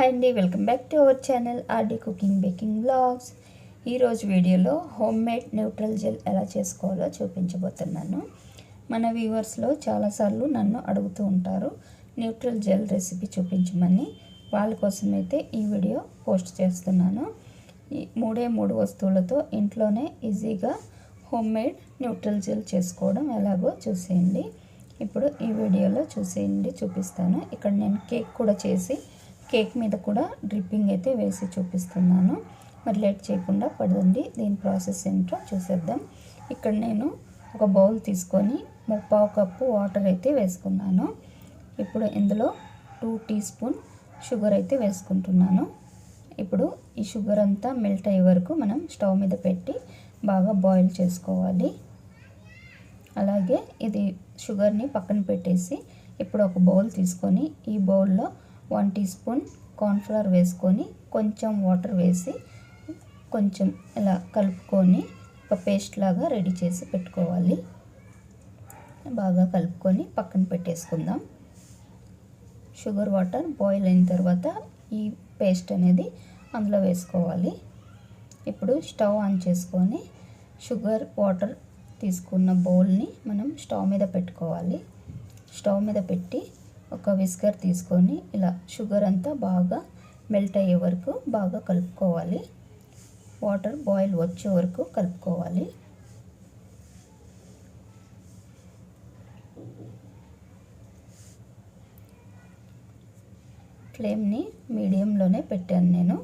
Hi అండి. Welcome back to our channel RD cooking baking blogs. ఈరోజు వీడియోలో home made neutral gel ఎలా చేసుకోవాలో చూపించబోతున్నాను. మన వ్యూవర్స్లో చాలాసార్లు నన్ను అడుగుతూ ఉంటారు న్యూట్రల్ జెల్ రెసిపీ చూపించమని. వాళ్ళ కోసమైతే ఈ వీడియో పోస్ట్ చేస్తున్నాను. ఈ మూడే మూడు వస్తువులతో ఇంట్లోనే ఈజీగా హోమ్ మేడ్ న్యూట్రల్ జెల్ చేసుకోవడం ఎలాగో చూసేయండి. ఇప్పుడు ఈ వీడియోలో చూసేయండి చూపిస్తాను. ఇక్కడ నేను కేక్ కూడా చేసి కేక్ మీద కూడా డ్రిప్పింగ్ అయితే వేసి చూపిస్తున్నాను. మరి లేట్ చేయకుండా పడదండి దీని ప్రాసెస్ ఏంటో చూసేద్దాం. ఇక్కడ నేను ఒక బౌల్ తీసుకొని ముప్పావు కప్పు వాటర్ అయితే వేసుకున్నాను. ఇప్పుడు ఇందులో టూ టీ స్పూన్ షుగర్ అయితే వేసుకుంటున్నాను. ఇప్పుడు ఈ షుగర్ అంతా మెల్ట్ అయ్యే వరకు మనం స్టవ్ మీద పెట్టి బాగా బాయిల్ చేసుకోవాలి. అలాగే ఇది షుగర్ని పక్కన పెట్టేసి ఇప్పుడు ఒక బౌల్ తీసుకొని ఈ బౌల్లో వన్ టీ స్పూన్ కార్న్ఫ్లవర్ వేసుకొని కొంచెం వాటర్ వేసి కొంచెం ఇలా కలుపుకొని ఒక పేస్ట్ లాగా రెడీ చేసి పెట్టుకోవాలి. బాగా కలుపుకొని పక్కన పెట్టేసుకుందాం. షుగర్ వాటర్ బాయిల్ అయిన తర్వాత ఈ పేస్ట్ అనేది అందులో వేసుకోవాలి. ఇప్పుడు స్టవ్ ఆన్ చేసుకొని షుగర్ వాటర్ తీసుకున్న బౌల్ని మనం స్టవ్ మీద పెట్టుకోవాలి. స్టవ్ మీద పెట్టి ఒక విస్కర్ తీసుకొని ఇలా షుగర్ అంతా బాగా మెల్ట్ అయ్యే వరకు బాగా కలుపుకోవాలి. వాటర్ బాయిల్ వచ్చే వరకు కలుపుకోవాలి. ఫ్లేమ్ని మీడియంలోనే పెట్టాను నేను.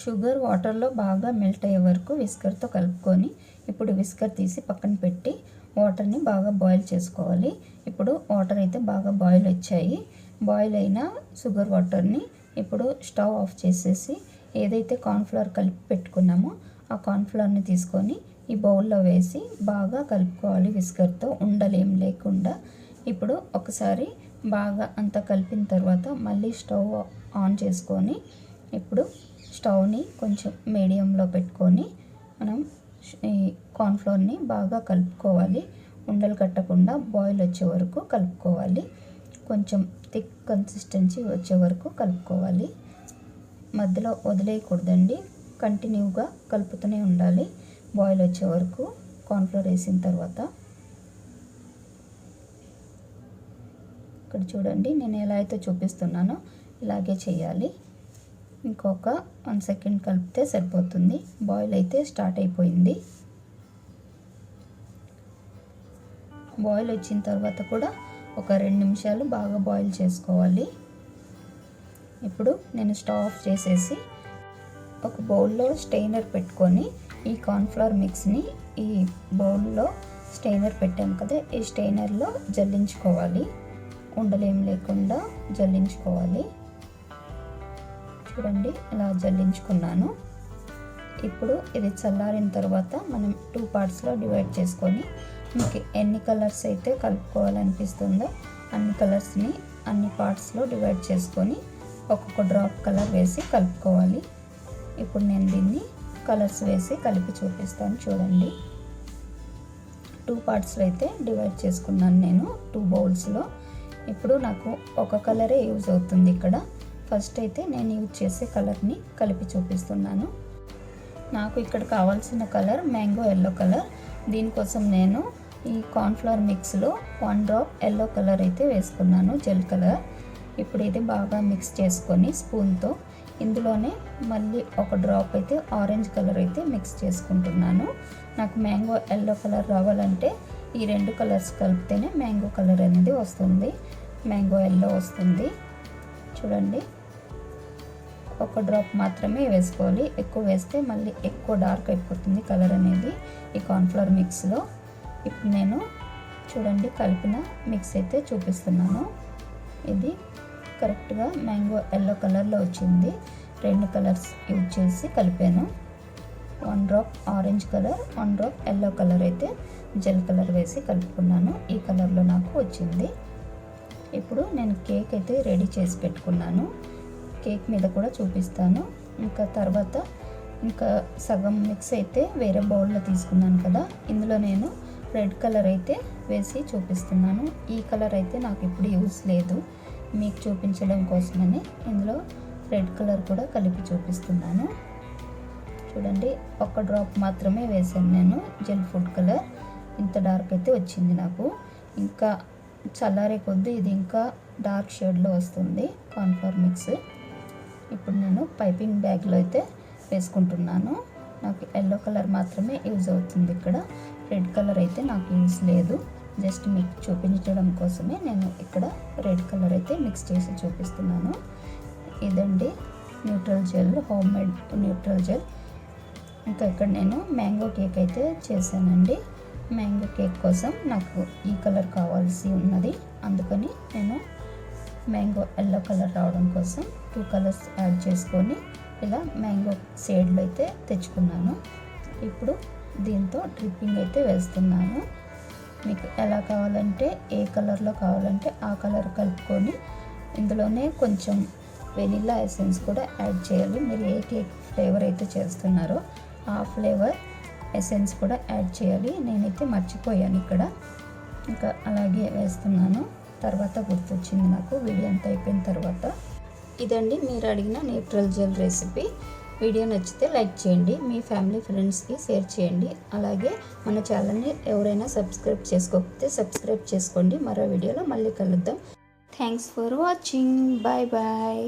షుగర్ వాటర్లో బాగా మెల్ట్ అయ్యే వరకు విస్కర్తో కలుపుకొని ఇప్పుడు విస్కర్ తీసి పక్కన పెట్టి వాటర్ని బాగా బాయిల్ చేసుకోవాలి. ఇప్పుడు వాటర్ అయితే బాగా బాయిల్ వచ్చాయి. బాయిల్ అయిన షుగర్ వాటర్ని ఇప్పుడు స్టవ్ ఆఫ్ చేసేసి ఏదైతే కార్న్ఫ్లవర్ కలిపి పెట్టుకున్నామో ఆ కార్న్ఫ్లవర్ని తీసుకొని ఈ బౌల్లో వేసి బాగా కలుపుకోవాలి విస్కర్తో. ఉండలేం లేకుండా ఇప్పుడు ఒకసారి బాగా అంతా కలిపిన తర్వాత మళ్ళీ స్టవ్ ఆన్ చేసుకొని ఇప్పుడు స్టవ్ని కొంచెం మీడియంలో పెట్టుకొని మనం ఈ కార్న్ఫ్లోర్ని బాగా కలుపుకోవాలి. ఉండలు కట్టకుండా బాయిల్ వచ్చే వరకు కలుపుకోవాలి. కొంచెం థిక్ కన్సిస్టెన్సీ వచ్చే వరకు కలుపుకోవాలి. మధ్యలో వదిలేయకూడదండి. కంటిన్యూగా కలుపుతూనే ఉండాలి. బాయిల్ వచ్చే వరకు కార్న్ఫ్లోర్ వేసిన తర్వాత. ఇక్కడ చూడండి నేను ఎలా అయితే చూపిస్తున్నానో ఇలాగే చేయాలి. ఇంకొక వన్ సెకండ్ కలిపితే సరిపోతుంది. బాయిల్ అయితే స్టార్ట్ అయిపోయింది. బాయిల్ వచ్చిన తర్వాత కూడా ఒక రెండు నిమిషాలు బాగా బాయిల్ చేసుకోవాలి. ఇప్పుడు నేను స్టవ్ ఆఫ్ చేసేసి ఒక బౌల్లో స్టెయినర్ పెట్టుకొని ఈ కార్న్ఫ్లవర్ మిక్స్ని ఈ బౌల్లో స్టెయినర్ పెట్టాము కదా ఈ స్టెయినర్లో జల్లించుకోవాలి. ఉండలేం లేకుండా జల్లించుకోవాలి. చూడండి ఇలా జల్లించుకున్నాను. ఇప్పుడు ఇది చల్లారిన తర్వాత మనం టూ పార్ట్స్లో డివైడ్ చేసుకొని మీకు ఎన్ని కలర్స్ అయితే కలుపుకోవాలనిపిస్తుందో అన్ని కలర్స్ని అన్ని పార్ట్స్లో డివైడ్ చేసుకొని ఒక్కొక్క డ్రాప్ కలర్ వేసి కలుపుకోవాలి. ఇప్పుడు నేను దీన్ని కలర్స్ వేసి కలిపి చూపిస్తాను చూడండి. టూ పార్ట్స్లో అయితే డివైడ్ చేసుకున్నాను నేను టూ బౌల్స్లో ఇప్పుడు నాకు ఒక కలరే యూజ్ అవుతుంది ఇక్కడ. ఫస్ట్ అయితే నేను యూజ్ చేసే కలర్ని కలిపి చూపిస్తున్నాను. నాకు ఇక్కడ కావాల్సిన కలర్ మ్యాంగో ఎల్లో కలర్. దీనికోసం నేను ఈ కార్న్ఫ్లవర్ మిక్స్లో వన్ డ్రాప్ ఎల్లో కలర్ అయితే వేసుకున్నాను జెల్ కలర్. ఇప్పుడు ఇది బాగా మిక్స్ చేసుకొని స్పూన్తో ఇందులోనే మళ్ళీ ఒక డ్రాప్ అయితే ఆరెంజ్ కలర్ అయితే మిక్స్ చేసుకుంటున్నాను. నాకు మ్యాంగో ఎల్లో కలర్ రావాలంటే ఈ రెండు కలర్స్ కలిపితేనే మ్యాంగో కలర్ అనేది వస్తుంది. మ్యాంగో ఎల్లో వస్తుంది. చూడండి. ఒక డ్రాప్ మాత్రమే వేసుకోవాలి. ఎక్కువ వేస్తే మళ్ళీ ఎక్కువ డార్క్ అయిపోతుంది కలర్ అనేది ఈ కార్న్ఫ్లవర్ మిక్స్లో. ఇప్పుడు నేను చూడండి కలిపిన మిక్స్ అయితే చూపిస్తున్నాను. ఇది కరెక్ట్గా మ్యాంగో ఎల్లో కలర్లో వచ్చింది. రెండు కలర్స్ యూజ్ చేసి కలిపాను. One drop orange colour one drop yellow colour అయితే జెల్ కలర్ వేసి కలుపుకున్నాను. ఈ కలర్లో నాకు వచ్చింది. ఇప్పుడు నేను కేక్ అయితే రెడీ చేసి పెట్టుకున్నాను. కేక్ మీద కూడా చూపిస్తాను. ఇంకా తర్వాత ఇంకా సగం మిక్స్ అయితే వేరే బౌల్లో తీసుకున్నాను కదా. ఇందులో నేను రెడ్ కలర్ అయితే వేసి చూపిస్తున్నాను. ఈ కలర్ అయితే నాకు ఇప్పుడు యూస్ లేదు. మీకు చూపించడం కోసమని ఇందులో రెడ్ కలర్ కూడా కలిపి చూపిస్తున్నాను. చూడండి ఒక డ్రాప్ మాత్రమే వేసాను నేను. Gel food colour. ఇంత డార్క్ అయితే వచ్చింది నాకు. ఇంకా చల్లారే కొద్దీ ఇది ఇంకా డార్క్ షేడ్లో వస్తుంది. Cornflour mix. ఇప్పుడు నేను పైపింగ్ బ్యాగ్లో అయితే వేసుకుంటున్నాను. నాకు ఎల్లో కలర్ మాత్రమే యూజ్ అవుతుంది ఇక్కడ. రెడ్ కలర్ అయితే నాకు యూజ్ లేదు. జస్ట్ మీకు చూపించడం కోసమే నేను ఇక్కడ రెడ్ కలర్ అయితే మిక్స్ చేసి చూపిస్తున్నాను. ఇదండి neutral gel home made neutral gel. ఇంకా ఇక్కడ నేను మ్యాంగో కేక్ అయితే చేశానండి. మ్యాంగో కేక్ కోసం నాకు ఈ కలర్ కావాల్సి ఉన్నది. అందుకని నేను మ్యాంగో ఎల్లో కలర్ రావడం కోసం టూ కలర్స్ యాడ్ చేసుకొని ఇలా మ్యాంగో షేడ్లో అయితే తెచ్చుకున్నాను. ఇప్పుడు దీంతో డ్రిప్పింగ్ అయితే వేస్తున్నాను. మీకు ఎలా కావాలంటే ఏ కలర్లో కావాలంటే ఆ కలర్ కలుపుకొని ఇందులోనే కొంచెం వెనిలా ఎసెన్స్ కూడా యాడ్ చేయాలి. మీరు ఏ కేక్ ఫ్లేవర్ అయితే చేస్తున్నారో ఆ ఫ్లేవర్ ఎసెన్స్ కూడా యాడ్ చేయాలి. నేనైతే మర్చిపోయాను ఇక్కడ. ఇంకా అలాగే వేస్తున్నాను. తర్వాత గుర్తొచ్చింది నాకు. వీడియో అంతా అయిపోయిన తర్వాత ఇదండి మీరు అడిగిన నేచురల్ జెల్ రెసిపీ. వీడియో నచ్చితే లైక్ చేయండి మీ ఫ్యామిలీ ఫ్రెండ్స్కి షేర్ చేయండి. అలాగే మన ఛానల్ని ఎవరైనా సబ్స్క్రైబ్ చేసుకోకపోతే సబ్స్క్రైబ్ చేసుకోండి. మరో వీడియోలో మళ్ళీ కలుద్దాం. Thanks for watching. Bye bye.